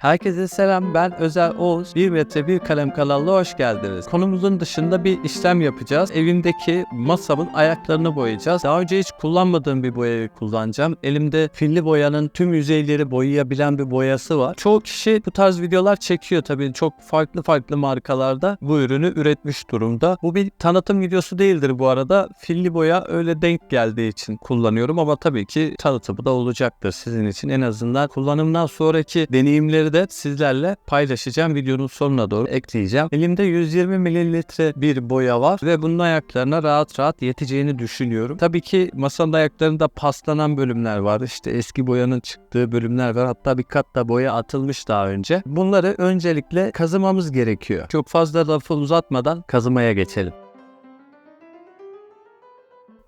Herkese selam ben Özel Oğuz. 1 metre bir kalem kanalına hoş geldiniz. Konumuzun dışında bir işlem yapacağız. Evimdeki masamın ayaklarını boyayacağız. Daha önce hiç kullanmadığım bir boyayı kullanacağım. Elimde filli boyanın tüm yüzeyleri boyayabilen bir boyası var. Çoğu kişi bu tarz videolar çekiyor tabii. Çok farklı farklı markalarda bu ürünü üretmiş durumda. Bu bir tanıtım videosu değildir bu arada. Filli boya öyle denk geldiği için kullanıyorum ama tabii ki tanıtımı da olacaktır sizin için. En azından kullanımdan sonraki deneyimleri de sizlerle paylaşacağım. Videonun sonuna doğru ekleyeceğim. Elimde 120 mililitre bir boya var ve bunun ayaklarına rahat rahat yeteceğini düşünüyorum. Tabii ki masanın ayaklarında paslanan bölümler var. İşte eski boyanın çıktığı bölümler var. Hatta bir kat da boya atılmış daha önce. Bunları öncelikle kazımamız gerekiyor. Çok fazla lafı uzatmadan kazımaya geçelim.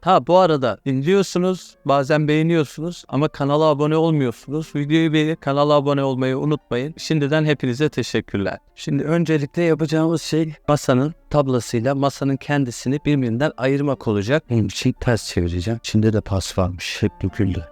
Ha bu arada izliyorsunuz, bazen beğeniyorsunuz ama kanala abone olmuyorsunuz. Videoyu beğenip kanala abone olmayı unutmayın. Şimdiden hepinize teşekkürler. Şimdi öncelikle yapacağımız şey masanın tablasıyla masanın kendisini birbirinden ayırmak olacak. Bunun için ters çevireceğim. İçinde de pas varmış. Hep döküldü.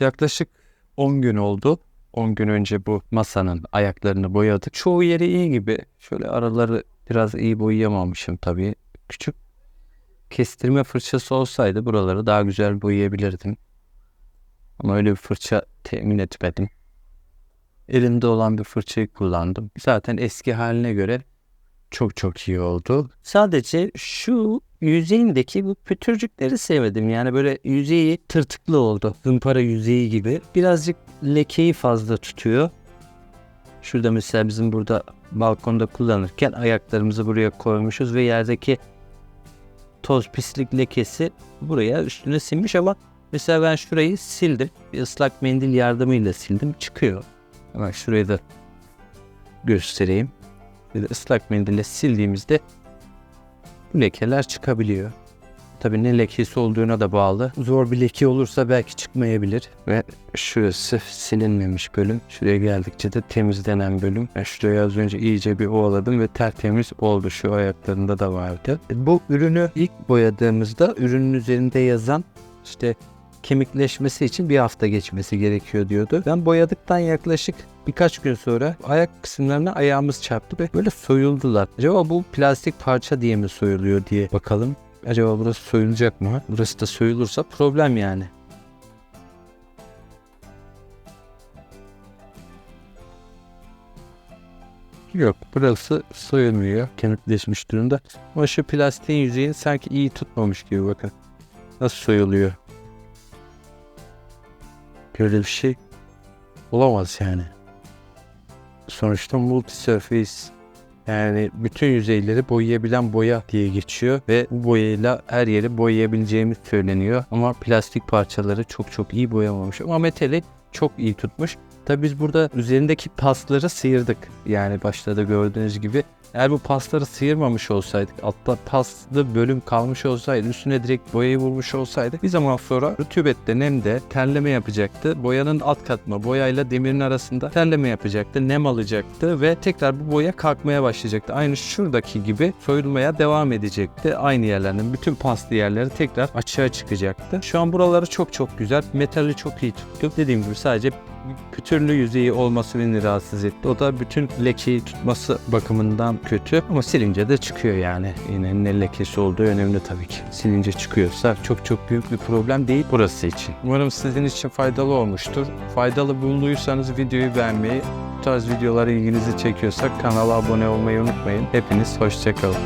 Yaklaşık 10 gün oldu. 10 gün önce bu masanın ayaklarını boyadık. Çoğu yeri iyi gibi. Şöyle araları biraz iyi boyayamamışım tabii. Küçük kestirme fırçası olsaydı buraları daha güzel boyayabilirdim. Ama öyle bir fırça temin etmedim. Elimde olan bir fırçayı kullandım. Zaten eski haline göre çok çok iyi oldu. Sadece şu yüzeyindeki bu pütürcükleri sevmedim. Yani böyle yüzeyi tırtıklı oldu. Zımpara yüzeyi gibi. Birazcık lekeyi fazla tutuyor. Şurada mesela bizim burada balkonda kullanırken ayaklarımızı buraya koymuşuz ve yerdeki toz pislik lekesi buraya üstüne sinmiş ama mesela ben şurayı sildim. Bir ıslak mendil yardımıyla sildim. Çıkıyor. Hemen şurayı da göstereyim. Bir ıslak mendille sildiğimizde lekeler çıkabiliyor. Tabii ne lekesi olduğuna da bağlı. Zor bir leke olursa belki çıkmayabilir. Ve şurası silinmemiş bölüm. Şuraya geldikçe de temizlenen bölüm. Ben şurayı az önce iyice bir ovaladım ve tertemiz oldu. Şu ayaklarında da vardı. Bu ürünü ilk boyadığımızda ürünün üzerinde yazan işte kemikleşmesi için bir hafta geçmesi gerekiyor diyordu. Ben boyadıktan yaklaşık birkaç gün sonra ayak kısımlarına ayağımız çarptı ve böyle soyuldular. Acaba bu plastik parça diye mi soyuluyor diye bakalım. Acaba burası soyulacak mı? Burası da soyulursa problem yani. Yok burası soyulmuyor. Kemikleşmiş durumda. Ama şu plastiğin yüzeyini sanki iyi tutmamış gibi bakın. Nasıl soyuluyor? Böyle bir şey olamaz yani. Sonuçta multi surface yani bütün yüzeyleri boyayabilen boya diye geçiyor ve bu boyayla her yeri boyayabileceğimiz söyleniyor. Ama plastik parçaları çok çok iyi boyamamış. Ama metali çok iyi tutmuş. Tabi biz burada üzerindeki pasları sıyırdık. Yani başta da gördüğünüz gibi. Eğer bu pasları sıyırmamış olsaydık, altta paslı bölüm kalmış olsaydı, üstüne direkt boyayı vurmuş olsaydı bir zaman sonra rutubette nemde terleme yapacaktı. Boyanın alt katma boyayla demirin arasında terleme yapacaktı, nem alacaktı ve tekrar bu boya kalkmaya başlayacaktı. Aynı şuradaki gibi soyulmaya devam edecekti. Aynı yerlerden bütün paslı yerleri tekrar açığa çıkacaktı. Şu an buraları çok çok güzel. Metali çok iyi tuttu. Dediğim gibi sadece pütürlü yüzeyi olması beni rahatsız etti. O da bütün lekeyi tutması bakımından kötü. Ama silince de çıkıyor yani. Yine ne lekesi olduğu önemli tabii ki. Silince çıkıyorsa çok çok büyük bir problem değil burası için. Umarım sizin için faydalı olmuştur. Faydalı bulduysanız videoyu beğenmeyi, bu tarz videolar ilginizi çekiyorsa kanala abone olmayı unutmayın. Hepiniz hoşçakalın.